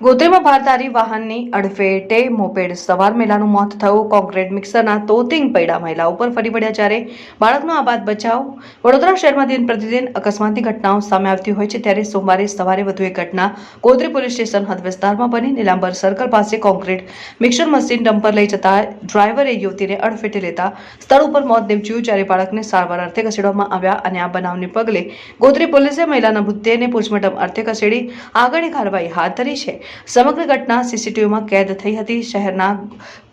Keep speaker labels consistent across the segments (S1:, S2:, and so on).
S1: ગોત્રીમાં ભારતારી વાહનની અડફેટે મોપેડ સવાર મહિલાનું મોત થયું. કોન્ક્રીટ મિક્સરના તોતિંગ પૈડા મહિલા ઉપર ફરી પડ્યા જ્યારે બાળકનો આબાદ બચાવ વડોદરા શહેરમાં દિન પ્રતિદિન અકસ્માતની ઘટનાઓ સામે આવતી હોય છે ત્યારે સોમવારે સવારે વધુ એક ઘટના ગોત્રી પોલીસ સ્ટેશન હદ વિસ્તારમાં બની. નીલાંબર સર્કલ પાસે કોન્ક્રીટ મિક્સર મશીન ડમ્પર લઈ જતા ડ્રાઈવરે યુવતીને અડફેટે લેતા સ્થળ ઉપર મોત નિપજ્યું જ્યારે બાળકને સારવાર અર્થે ખસેડવામાં આવ્યા અને આ બનાવને પગલે ગોત્રી પોલીસે મહિલાના મૃતદેહને પોસ્ટમોર્ટમ અર્થે ખસેડી આગળની કાર્યવાહી હાથ ધરી છે. સમગ્ર ઘટના સીસીટીવીમાં કેદ થઈ હતી. શહેરના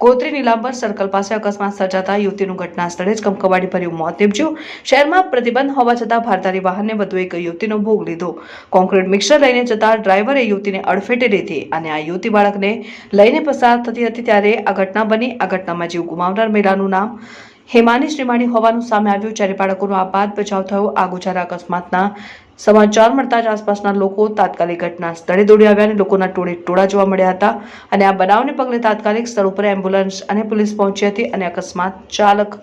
S1: ગોત્રી નીલાંબર સર્કલ પાસે અકસ્માત સર્જાતા યુવતીનું ઘટના સ્થળે જ કમકવાડી ભર્યું મોત નીપજ્યું. શહેરમાં પ્રતિબંધ હોવા છતાં ભારતારી વાહનને વધુ એક યુવતીનો ભોગ લીધો. કોન્ક્રીટ મિક્સર લઈને જતા ડ્રાઈવરે યુવતીને અડફેટે લીધી અને આ યુવતી બાળકને લઈને પસાર થતી હતી ત્યારે આ ઘટના બની. આ ઘટનામાં જીવ ગુમાવનાર મહિલાનું નામ હેમાની શ્રીમાણી હોવાનું સામે આવ્યું. જ્યારે બાળકોનો આપાત બચાવ થયો. આ ગુજારા અકસ્માતના સમાચાર મળતા જ આસપાસના લોકો તાત્કાલિક ઘટના સ્થળે દોડી આવ્યા અને લોકોના ટોળે ટોળા જોવા મળ્યા હતા. અને આ બનાવને પગલે તાત્કાલિક સ્થળ ઉપર એમ્બ્યુલન્સ અને પોલીસ પહોંચી હતી અને અકસ્માત ચાલક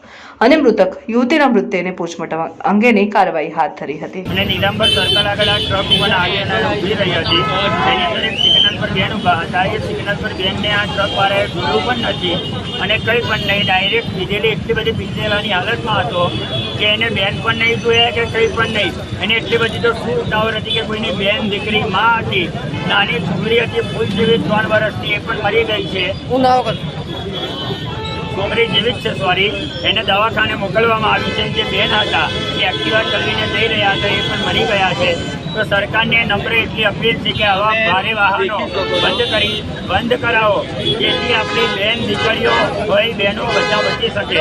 S1: અને મૃતક યુવતીના મૃતદેહને પોસ્ટમોર્ટમ અંગેની કાર્યવાહી હાથ ધરી હતી.
S2: અને નીલાંબર સર્કલ આગળ આ ટ્રક ઉપર ઊભી રહી હતી. પર બેન આ ટ્રક વાળાએ પણ નથી અને કંઈ પણ નહીં. ડાયરેક્ટ પીધેલી એટલી બધી પીધેલાની હાલતમાં હતો કે એને બેન પણ નહીં જોયા કે કંઈ પણ નહીં. એને એટલી બધી તો શું ઉતાવળ હતી કે કોઈની બેન દીકરી માં હતી નાની છોકરી હતી ફૂલ જેવી ત્રણ વર્ષની એ પણ મરી ગઈ છે. છોકરી જીવિત છે સોરી એને દવાખાને મોકલવામાં આવી છે જે બેન હતા એ એક્ટિવા ચલાવીને જઈ રહ્યા હતા એ પણ મરી ગયા છે. તો સરકારને નમ્ર એટલી અપીલ છે કે આવા ભારે વાહનો બંધ કરી બંધ કરાવો જેથી આપણી બેન દીકરીઓ ભાઈ બહેનો બધા બચી શકે.